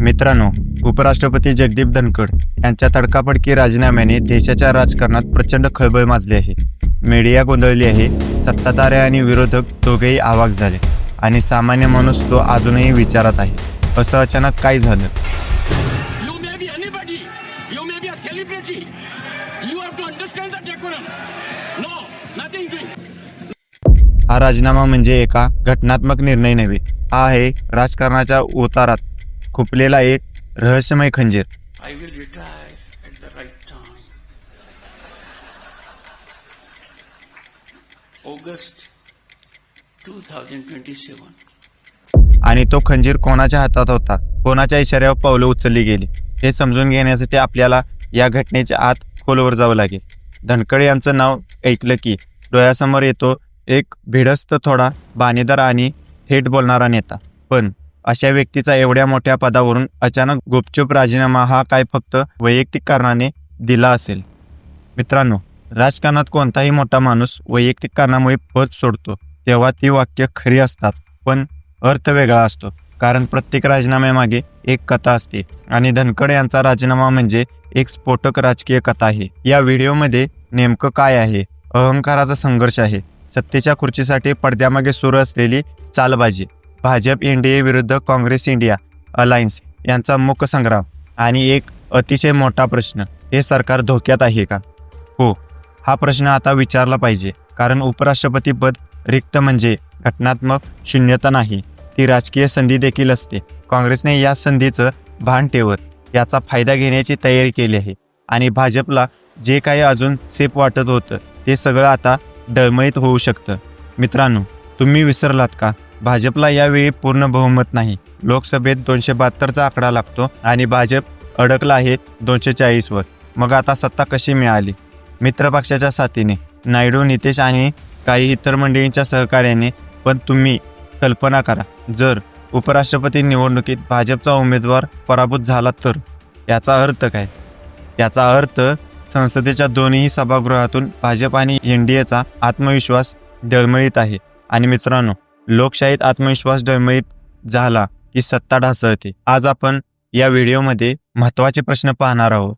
मित्रांनो उपराष्ट्रपती जगदीप धनखड यांच्या तडकाफडकी राजीनाम्याने देशाच्या राजकारणात प्रचंड खळबळ माजली आहे. मीडिया गोंधळली आहे सत्ताधारी आणि विरोधक दोघेही आवाक झाले आणि सामान्य माणूस तो अजूनही विचारात आहे असं अचानक काय झालं. हा राजीनामा म्हणजे एका घटनात्मक निर्णय नव्हे हा आहे राजकारणाच्या उतारात खुपलेला एक रहस्यमय खंजीर. August 2027. आणि तो खंजीर कोणाच्या हातात होता? कोणाच्या इशाऱ्यावर पावलं उचलली गेली? हे समजून घेण्यासाठी आपल्याला या घटनेच्या आत खोलवर जावं लागेल. धनकड यांचं नाव ऐकलं की डोळ्यासमोर येतो एक भिडस्त थोडा बाणेदार आणि थेट बोलणारा नेता. पण अशा व्यक्तीचा एवढ्या मोठ्या पदावरून अचानक गुपचूप राजीनामा हा काय फक्त वैयक्तिक कारणाने दिला असेल? मित्रांनो राजकारणात कोणताही मोठा माणूस वैयक्तिक कारणामुळे पद सोडतो तेव्हा ती वाक्य खरी असतात पण अर्थ वेगळा असतो. कारण प्रत्येक राजीनाम्यामागे एक कथा असते आणि धनकड यांचा राजीनामा म्हणजे एक स्फोटक राजकीय कथा आहे. या व्हिडिओमध्ये नेमकं काय आहे? अहंकाराचा संघर्ष आहे. सत्तेच्या खुर्चीसाठी पडद्यामागे सुरू असलेली चालबाजी. भाजप एनडीए विरुद्ध काँग्रेस इंडिया अलायन्स यांचा मुख संग्राम आणि एक अतिशय मोठा प्रश्न हे सरकार धोक्यात आहे का? हो हा प्रश्न आता विचारला पाहिजे. कारण उपराष्ट्रपती पद रिक्त म्हणजे घटनात्मक शून्यता नाही ती राजकीय संधी देखील असते. काँग्रेसने या संधीचं भान ठेवत याचा फायदा घेण्याची तयारी केली आहे आणि भाजपला जे काही अजून सेफ वाटत होतं ते सगळं आता डळमळीत होऊ शकतं. मित्रांनो तुम्ही विसरलात का? भाजपला यावेळी पूर्ण बहुमत नाही. लोकसभेत दोनशे बहात्तरचा आकडा लागतो आणि भाजप अडकला आहे दोनशे चाळीसवर. मग आता सत्ता कशी मिळाली? मित्रपक्षाच्या साथीने नायडू नितेश आणि काही इतर मंडळींच्या सहकार्याने. पण तुम्ही कल्पना करा जर उपराष्ट्रपती निवडणुकीत भाजपचा उमेदवार पराभूत झाला तर? याचा अर्थ काय? याचा अर्थ संसदेच्या दोन्ही सभागृहातून भाजप आणि एन डी एचा आत्मविश्वास डळमळीत आहे. आणि मित्रांनो लोकशाहीत आत्मविश्वास डळमळीत झाला की सत्ता ढासळते. आज आपण या व्हिडिओमध्ये महत्त्वाचे प्रश्न पाहणार आहोत.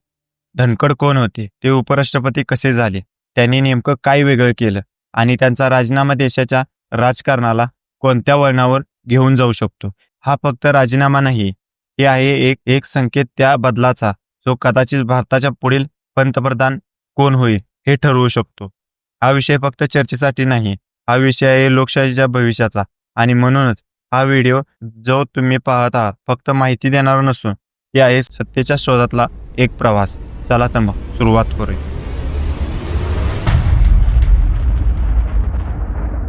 धनकड कोण होते? ते उपराष्ट्रपती कसे झाले? त्यांनी नेमकं काय वेगळं केलं? आणि त्यांचा राजीनामा देशाच्या राजकारणाला कोणत्या वळणावर घेऊन जाऊ शकतो? हा फक्त राजीनामा नाही. हे आहे एक एक संकेत त्या बदलाचा जो कदाचित भारताच्या पुढील पंतप्रधान कोण होईल हे ठरवू शकतो. हा विषय फक्त चर्चेसाठी नाही हा विषय आहे लोकशाहीच्या भविष्याचा. आणि म्हणूनच हा व्हिडिओ जो तुम्ही पाहत आहात फक्त माहिती देणार नसून हे आहे सत्तेच्या शोधातला एक प्रवास. चला तर मग सुरुवात करूया.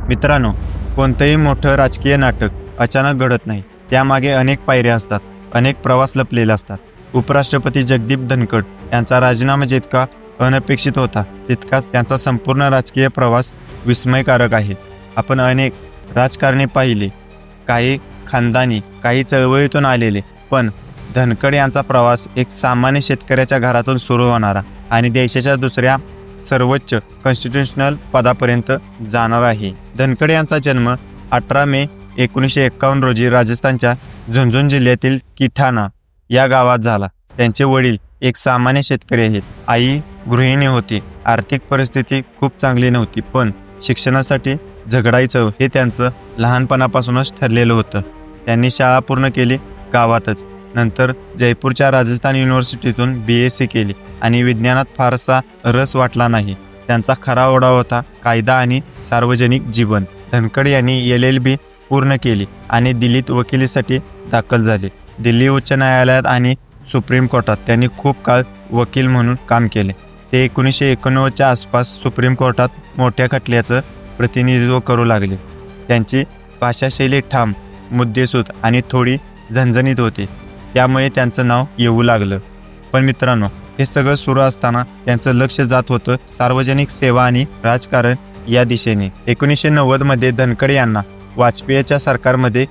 मित्रांनो कोणतंही मोठं राजकीय नाटक अचानक घडत नाही. त्यामागे अनेक पायऱ्या असतात अनेक प्रवास लपलेले असतात. उपराष्ट्रपती जगदीप धनखड यांचा राजीनामा जितका अनपेक्षित होता. तितकाच त्यांचा संपूर्ण राजकीय प्रवास विस्मयकारक आहे. आपण अनेक राजकारणी पाहिले. काही खानदानी काही चळवळीतून आलेले. पण धनकड यांचा प्रवास एक सामान्य शेतकऱ्याच्या घरातून सुरू होणारा आणि देशाच्या दुसऱ्या सर्वोच्च कॉन्स्टिट्युशनल पदापर्यंत जाणार आहे. धनकड यांचा जन्म अठरा मे एकोणीसशे एक्कावन्न रोजी राजस्थानच्या झुंझुन जिल्ह्यातील किठाणा या गावात झाला. त्यांचे वडील एक सामान्य शेतकरी आहेत. आई गृहिणी होती. आर्थिक परिस्थिती खूप चांगली नव्हती पण शिक्षणासाठी झगडायचं हे त्यांचं लहानपणापासूनच ठरलेलं होतं. त्यांनी शाळा पूर्ण केली गावातच. नंतर जयपूरच्या राजस्थान युनिव्हर्सिटीतून बी एस सी केली आणि विज्ञानात फारसा रस वाटला नाही. त्यांचा खरा ओढा होता कायदा आणि सार्वजनिक जीवन. धनखड यांनी एल एल बी पूर्ण केली आणि दिल्लीत वकिलीसाठी दाखल झाले. दिल्ली उच्च न्यायालयात आणि सुप्रीम कोर्टात त्यांनी खूप काळ वकील म्हणून काम केले. ते एकोणीसशे एकोणनव्वदच्या आसपास सुप्रीम कोर्टात मोठ्या खटल्याचं प्रतिनिधित्व करू लागले. त्यांची भाषाशैली ठाम मुद्देसूद आणि थोडी झणझणीत होती. त्यामुळे त्यांचं नाव येऊ लागलं. पण मित्रांनो हे सगळं सुरू असताना त्यांचं लक्ष जात होतं सार्वजनिक सेवा आणि राजकारण या दिशेने. एकोणीसशे नव्वदमध्ये धनखड यांना वाजपेयीच्या सरकारमध्ये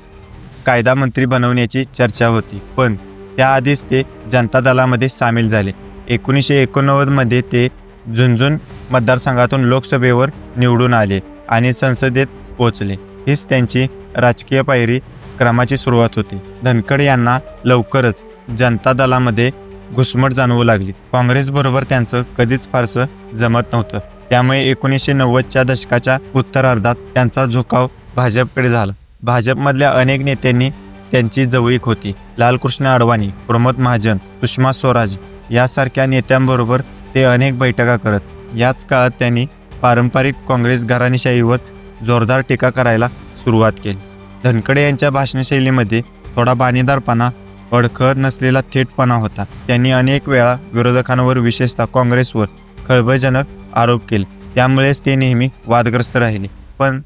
कायदा मंत्री बनवण्याची चर्चा होती. पण त्याआधीच ते जनता दलामध्ये सामील झाले. एकोणीसशे एकोणनव्वदमध्ये ते झुंझुन मतदारसंघातून लोकसभेवर निवडून आले आणि संसदेत पोचले हीच त्यांची राजकीय पायरी क्रमाची सुरुवात होती. धनखड यांना लवकरच जनता दलामध्ये घुसमट जाणवू लागली. काँग्रेसबरोबर त्यांचं कधीच फारसं जमत नव्हतं. त्यामुळे एकोणीसशे नव्वदच्या दशकाच्या उत्तरार्धात त्यांचा झुकाव भाजपकडे झाला. भाजपमधल्या अनेक नेत्यांनी त्यांची जवळीक होती. लालकृष्ण अडवाणी प्रमोद महाजन सुषमा स्वराज यासारख्या नेत्यांबरोबर ते अनेक बैठका करत याच काळात त्यांनी पारंपरिक काँग्रेस घराणेशाहीवर जोरदार टीका करायला सुरुवात केली. धनकडे यांच्या भाषणशैलीमध्ये थोडा बाणीदारपणा अडखळत नसलेला थेटपणा होता. त्यांनी अनेक वेळा विरोधकांवर विशेषतः काँग्रेसवर खळबळजनक आरोप केले. त्यामुळेच ते नेहमी वादग्रस्त राहिले पण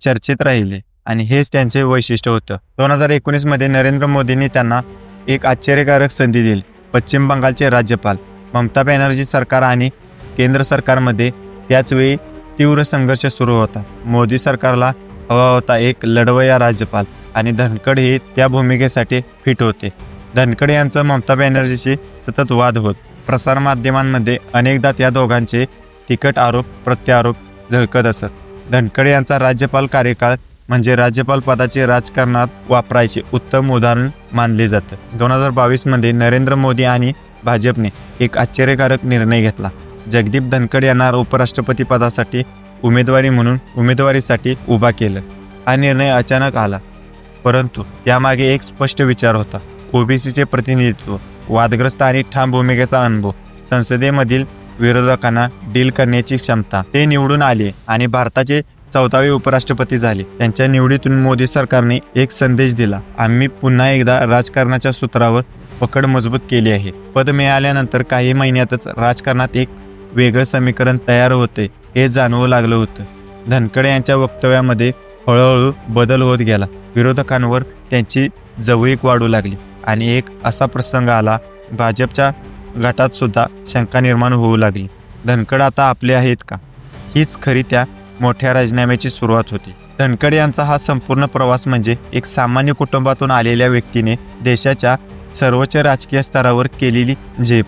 चर्चेत राहिले आणि हेच त्यांचे वैशिष्ट्य होतं. दोन हजार एकोणीसमध्ये नरेंद्र मोदींनी त्यांना एक आश्चर्यकारक संधी दिली. पश्चिम बंगालचे राज्यपाल ममता बॅनर्जी सरकार आणि केंद्र सरकारमध्ये त्याचवेळी तीव्र संघर्ष सुरू होता. मोदी सरकारला हवा होता एक लढवया राज्यपाल आणि धनखड हे त्या भूमिकेसाठी फिट होते. धनखड यांचं ममता बॅनर्जीशी सतत वाद होत. प्रसारमाध्यमांमध्ये अनेकदा त्या दोघांचे तिखट आरोप प्रत्यारोप झळकत असत. धनकड यांचा राज्यपाल कार्यकाळ म्हणजे राज्यपाल पदाचे राजकारणात वापरायचे उत्तम उदाहरण मानले जातं. दोन हजार बावीसमध्ये नरेंद्र मोदी आणि भाजपने एक आश्चर्यकारक निर्णय घेतला. जगदीप धनखड यांना उपराष्ट्रपती पदासाठी उमेदवारी म्हणून उमेदवारीसाठी उभा केलं. हा निर्णय अचानक आला. परंतु यामागे एक स्पष्ट विचार होता. ओबीसीचे प्रतिनिधित्व वादग्रस्त आणि ठाम भूमिकेचा अनुभव संसदेमधील विरोधकांना डील करण्याची क्षमता ते निवडून आले आणि भारताचे चौदावे उपराष्ट्रपती झाले. त्यांच्या निवडीतून मोदी सरकारने एक संदेश दिला. आम्ही पुन्हा एकदा राजकारणाच्या सूत्रावर पकड मजबूत केली आहे. पद मिळाल्यानंतर काही महिन्यातच राजकारणात एक वेगळं समीकरण तयार होते हे जाणवू लागलं होतं. धनखडे यांच्या वक्तव्यामध्ये हळूहळू बदल होत गेला. विरोधकांवर त्यांची जवळीक वाढू लागली आणि एक असा प्रसंग आला भाजपच्या गटात सुद्धा शंका निर्माण होऊ लागली. धनखड आता आपले आहेत का? हीच खरी त्या मोठ्या राजीनाम्याची सुरुवात होती. धनखड यांचा हा संपूर्ण प्रवास म्हणजे एक सामान्य कुटुंबातून आलेल्या व्यक्तीने देशाच्या सर्वोच्च राजकीय स्तरावर केलेली झेप.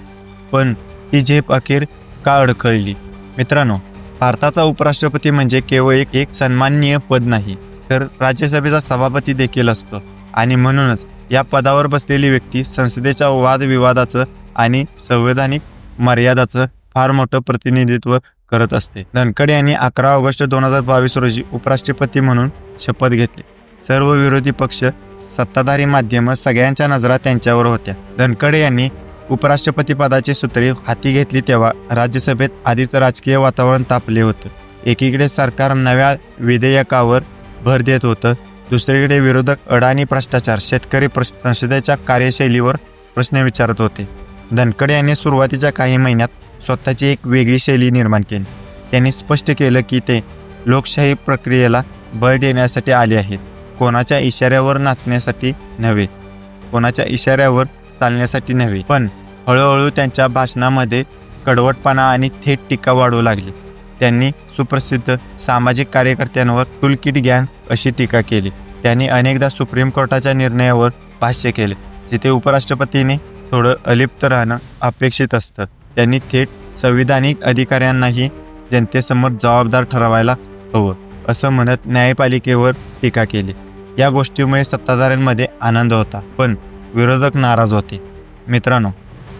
पण ही झेप अखेर का अडखळली? मित्रांनो भारताचा उपराष्ट्रपती म्हणजे केवळ एक एक सन्माननीय पद नाही तर राज्यसभेचा सभापती देखील असतो. आणि म्हणूनच या पदावर बसलेली व्यक्ती संसदेच्या वादविवादाचं आणि संवैधानिक मर्यादाचं फार मोठं प्रतिनिधित्व करत असते. धनखडे यांनी अकरा ऑगस्ट दोन हजार बावीस रोजी उपराष्ट्रपती म्हणून शपथ घेतली. सर्व विरोधी पक्ष सत्ताधारी माध्यम सगळ्यांच्या नजरा त्यांच्यावर होत्या. धनखडे यांनी उपराष्ट्रपती पदाची सूत्रे हाती घेतली तेव्हा राज्यसभेत आधीच राजकीय वातावरण तापले होतं. एकीकडे सरकार नव्या विधेयकावर भर देत होतं दुसरीकडे विरोधक अडाणी भ्रष्टाचार शेतकरी प्रश्न संसदेच्या कार्यशैलीवर प्रश्न विचारत होते. धनखडे यांनी सुरुवातीच्या काही महिन्यात स्वतःची एक वेगळी शैली निर्माण केली. त्यांनी स्पष्ट केलं की ते लोकशाही प्रक्रियेला बळ देण्यासाठी आले आहेत. कोणाच्या इशाऱ्यावर नाचण्यासाठी नव्हे. कोणाच्या इशाऱ्यावर चालण्यासाठी नव्हे. पण हळूहळू त्यांच्या भाषणामध्ये कडवटपणा आणि थेट टीका वाढू लागली. त्यांनी सुप्रसिद्ध सामाजिक कार्यकर्त्यांवर टूलकिट गँग अशी टीका केली. त्यांनी अनेकदा सुप्रीम कोर्टाच्या निर्णयावर भाष्य केले जिथे उपराष्ट्रपतीने थोडं अलिप्त राहणं अपेक्षित असतं. त्यांनी थेट संविधानिक अधिकाऱ्यांनाही जनतेसमोर जबाबदार ठरवायला हवं असं म्हणत न्यायपालिकेवर टीका केली. या गोष्टीमुळे सत्ताधाऱ्यांमध्ये आनंद होता पण विरोधक नाराज होते. मित्रांनो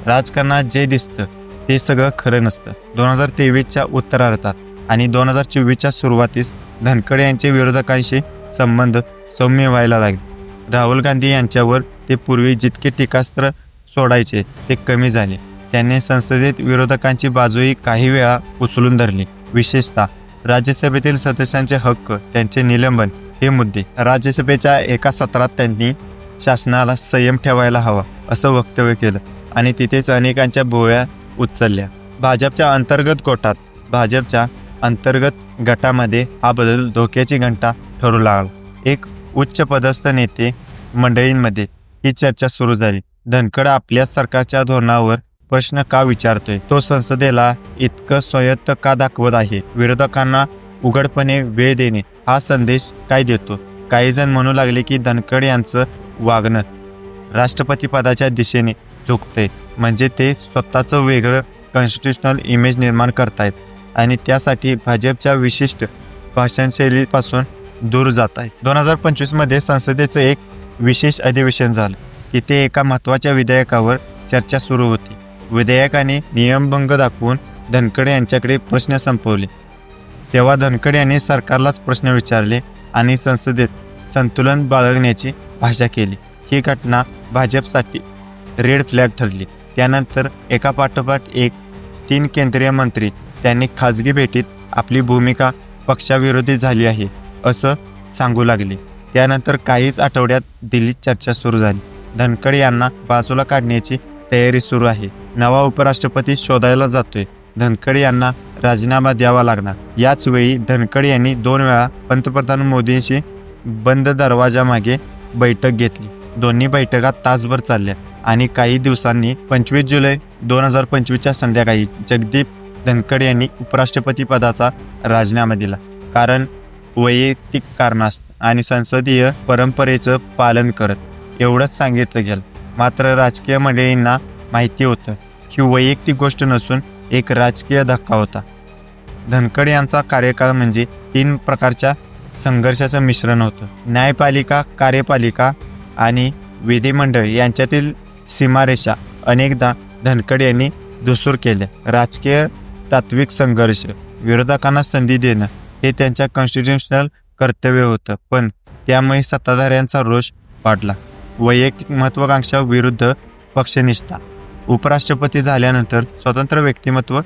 राजकारणात जे दिसतं ते सगळं खरं नसतं. दोन हजार तेवीसच्या उत्तरार्धात आणि दोन हजार चोवीसच्या सुरुवातीस धनखडे यांचे विरोधकांशी संबंध सौम्य व्हायला लागले. राहुल गांधी यांच्यावर ते पूर्वी जितके टीकास्त्र सोडायचे ते कमी झाले. त्यांनी संसदेत विरोधकांची बाजूही काही वेळा उचलून धरली. विशेषतः राज्यसभेतील सदस्यांचे हक्क त्यांचे निलंबन हे मुद्दे राज्यसभेच्या एका सत्रात त्यांनी शासनाला संयम ठेवायला हवा असं वक्तव्य केलं आणि तिथेच अनेकांच्या भोवया उचलल्या. भाजपच्या अंतर्गत गोटात भाजपच्या अंतर्गत गटामध्ये हा बदल धोक्याची घंटा ठरू लागला. एक उच्च पदस्थ नेते मंडळींमध्ये ही चर्चा सुरू झाली. धनकड आपल्या सरकारच्या धोरणावर प्रश्न का विचारतोय? तो संसदेला इतकं स्वायत्त का दाखवत आहे? विरोधकांना उघडपणे वेळ देणे हा संदेश काय देतो? काही जण म्हणू लागले की धनखड यांचं वागणं राष्ट्रपती पदाच्या दिशेने झुकते म्हणजे ते स्वतःचं वेगळं कॉन्स्टिट्युशनल इमेज निर्माण करतायत आणि त्यासाठी भाजपच्या विशिष्ट भाषणशैलीपासून दूर जात आहे दोन हजार पंचवीसमध्ये संसदेचं एक विशेष अधिवेशन झालं. इथे एका महत्त्वाच्या विधेयकावर चर्चा सुरू होती. विधेयकाने नियमभंग दाखवून धनकड यांच्याकडे प्रश्न संपवले. तेव्हा धनकड यांनी सरकारलाच प्रश्न विचारले आणि संसदेत संतुलन बाळगण्याची भाषा केली. ही घटना भाजपसाठी रेड फ्लॅग ठरली. त्यानंतर एका पाठोपाठ एक तीन केंद्रीय मंत्री त्यांनी खाजगी भेटीत आपली भूमिका पक्षाविरोधी झाली आहे असं सांगू लागले. त्यानंतर काहीच आठवड्यात दिल्लीत चर्चा सुरू झाली. धनखड यांना बाजूला काढण्याची तयारी सुरू आहे. नवा उपराष्ट्रपती शोधायला जातोय. धनखड यांना राजीनामा द्यावा लागणार. याच वेळी धनखड यांनी दोन वेळा पंतप्रधान मोदींशी बंद दरवाजामागे बैठक घेतली. दोन्ही बैठका तासभर चालल्या आणि काही दिवसांनी पंचवीस जुलै दोन हजार पंचवीसच्या संध्याकाळी जगदीप धनखड यांनी उपराष्ट्रपती पदाचा राजीनामा दिला. कारण वैयक्तिक कारणास्त आणि संसदीय परंपरेचं पालन करत. एवढंच सांगितलं गेलं. मात्र राजकीय मंडळींना माहिती होतं ही वैयक्तिक गोष्ट नसून एक राजकीय धक्का होता. धनखड यांचा कार्यकाळ म्हणजे तीन प्रकारच्या संघर्षाचं मिश्रण होतं. न्यायपालिका कार्यपालिका आणि विधिमंडळ यांच्यातील सीमारेषा अनेकदा धनखड यांनी धुसूर केल्या. राजकीय तात्विक संघर्ष विरोधकांना संधी देणं हे त्यांच्या कॉन्स्टिट्युशनल कर्तव्य होतं. पण त्यामुळे सत्ताधाऱ्यांचा रोष वाढला. वैयक्तिक महत्वाकांक्षा विरुद्ध पक्षनिष्ठा. उपराष्ट्रपती झाल्यानंतर स्वतंत्र व्यक्तिमत्व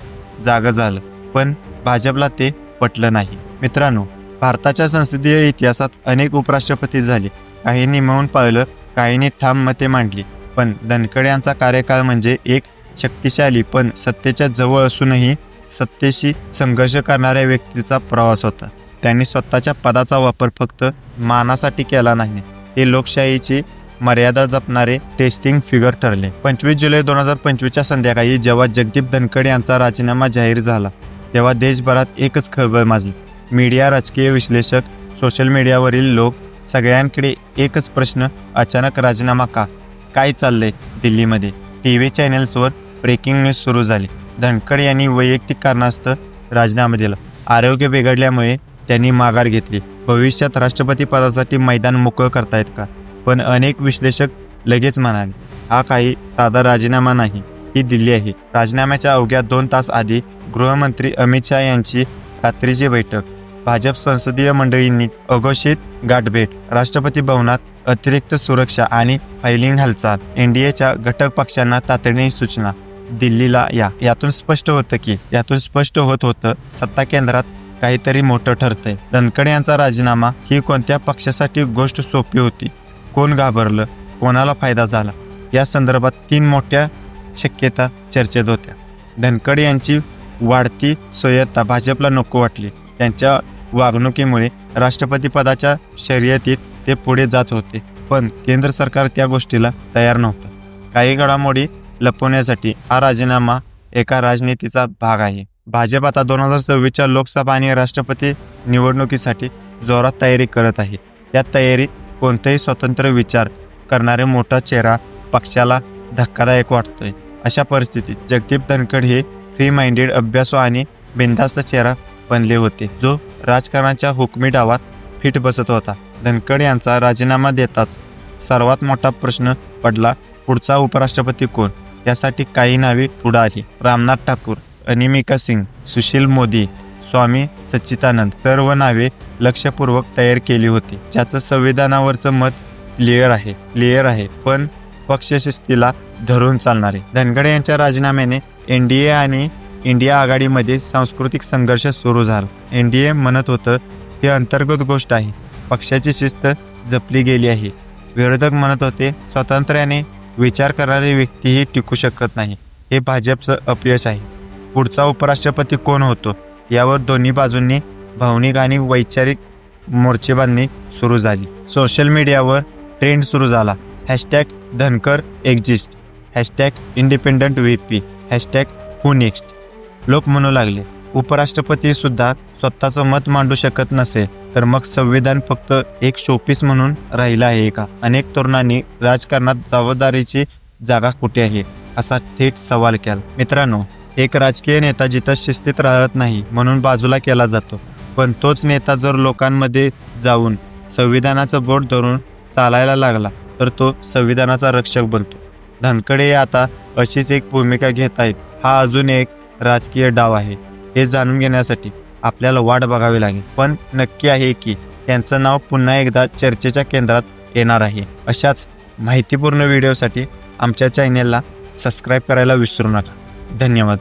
जागं झालं पण भाजपला ते पटलं नाही. मित्रांनो भारताच्या संसदीय इतिहासात अनेक उपराष्ट्रपती झाले. काहींनी मौन पाळलं काहींनी ठाम मते मांडली पण धनखड यांचा कार्यकाळ म्हणजे एक शक्तिशाली पण सत्तेच्या जवळ असूनही सत्तेशी संघर्ष करणाऱ्या व्यक्तीचा प्रवास होता. त्यांनी स्वतःच्या पदाचा वापर फक्त मानासाठी केला नाही. ते लोकशाहीची मर्यादा जपणारे टेस्टिंग फिगर ठरले. पंचवीस जुलै दोन हजार पंचवीसच्या संध्याकाळी जेव्हा जगदीप धनखड यांचा राजीनामा जाहीर झाला तेव्हा देशभरात एकच खळबळ माजली. मीडिया राजकीय विश्लेषक सोशल मीडियावरील लोक सगळ्यांकडे एकच प्रश्न अचानक राजीनामा का? काय चाललंय दिल्लीमध्ये? टी व्ही चॅनेल्सवर ब्रेकिंग न्यूज सुरू झाली. धनखड यांनी वैयक्तिक कारणास्तव राजीनामा दिला. आरोग्य बिघडल्यामुळे त्यांनी माघार घेतली. भविष्यात राष्ट्रपती पदासाठी मैदान मोकळं करतायत का? पण अनेक विश्लेषक लगेच म्हणाले हा काही साधा राजीनामा नाही. ही दिल्ली आहे. राजीनाम्याच्या अवघ्या दोन तास आधी गृहमंत्री अमित शहा यांची रात्रीची बैठक. भाजप संसदीय मंडळींनी अघोषित गाठभेट राष्ट्रपती भवनात अतिरिक्त सुरक्षा आणि फायलिंग हालचाल एनडीएच्या घटक पक्षांना तातडीने सूचना दिल्लीला या. यातून स्पष्ट होतं की यातून स्पष्ट होत होतं सत्ता केंद्रात काहीतरी मोठं ठरतंय. धनखड यांचा राजीनामा ही कोणत्या पक्षासाठी गोष्ट सोपी होती? कोण घाबरलं कोणाला फायदा झाला या संदर्भात तीन मोठ्या शक्यता चर्चेत होत्या. धनखड यांची वाढती सोयता भाजपला नको वाटली. त्यांच्या वागणुकीमुळे राष्ट्रपती पदाच्या शर्यतीत ते पुढे जात होते पण केंद्र सरकार त्या गोष्टीला तयार नव्हतं. काही घडामोडी लपवण्यासाठी हा राजीनामा एका राजनीतीचा भाग आहे. भाजप आता दोन हजार सव्वीसच्या लोकसभा आणि राष्ट्रपती निवडणुकीसाठी जोरात तयारी करत आहे. या तयारीत कोणताही स्वतंत्र विचार करणारे मोठा चेहरा पक्षाला धक्कादायक वाटतोय. अशा परिस्थितीत जगदीप धनखड हे फ्री माइंडेड अभ्यासू आणि बिनधास्त चेहरा बनले होते जो राजकारणाच्या हुकमी डावात फिट बसत होता. धनखड यांचा राजीनामा देताच सर्वात मोठा प्रश्न पडला पुढचा उपराष्ट्रपती कोण? यासाठी काही नावे पुढे आली. रामनाथ ठाकूर अनिमिका सिंग सुशील मोदी स्वामी सच्चिदानंद सर्व नावे लक्षपूर्वक तयार केली होती. ज्याचं संविधानावरचं मत क्लिअर आहे क्लिअर आहे. पण पक्षशिस्तीला धरून चालणारे. धनगडे यांच्या राजीनाम्याने एन डी ए आणि इंडिया आघाडीमध्ये सांस्कृतिक संघर्ष सुरू झाला. एन डी ए म्हणत होतं ही अंतर्गत गोष्ट आहे. पक्षाची शिस्त जपली गेली आहे. विरोधक म्हणत होते स्वातंत्र्याने विचार करणारी व्यक्तीही टिकू शकत नाही. हे भाजपचं अपयश आहे. पुढचा उपराष्ट्रपती कोण होतो? यावर दोन्ही बाजूंनी भावनिक आणि वैचारिक मोर्चेबांधणी सुरू झाली. सोशल मीडियावर ट्रेंड सुरू झाला. Hashtag Dhankhar exist. Hashtag independent V P. Hashtag who next. लोक म्हणू लागले उपराष्ट्रपती सुद्धा स्वतःचं मत मांडू शकत नसेल तर मग संविधान फक्त एक शोपीस म्हणून राहिलं आहे का? अनेक तरुणांनी राजकारणात जबाबदारीची जागा कुठे आहे? असा थेट सवाल केला. मित्रांनो एक राजकीय नेता जिथं शिस्तीत राहत नाही म्हणून बाजूला केला जातो. पण तोच नेता जर लोकांमध्ये जाऊन संविधानाचं बोट धरून चालायला लागला तर तो संविधानाचा रक्षक बनतो. धनकडे आता अशीच एक भूमिका घेत आहेत. हा अजून एक राजकीय डाव आहे. हे जाणून घेण्यासाठी आपल्याला वाट बघावी लागेल. पण नक्की आहे की त्यांचं नाव पुन्हा एकदा चर्चेच्या केंद्रात येणार आहे. अशाच माहितीपूर्ण व्हिडिओसाठी आमच्या चॅनेलला सबस्क्राईब करायला विसरू नका. धन्यवाद.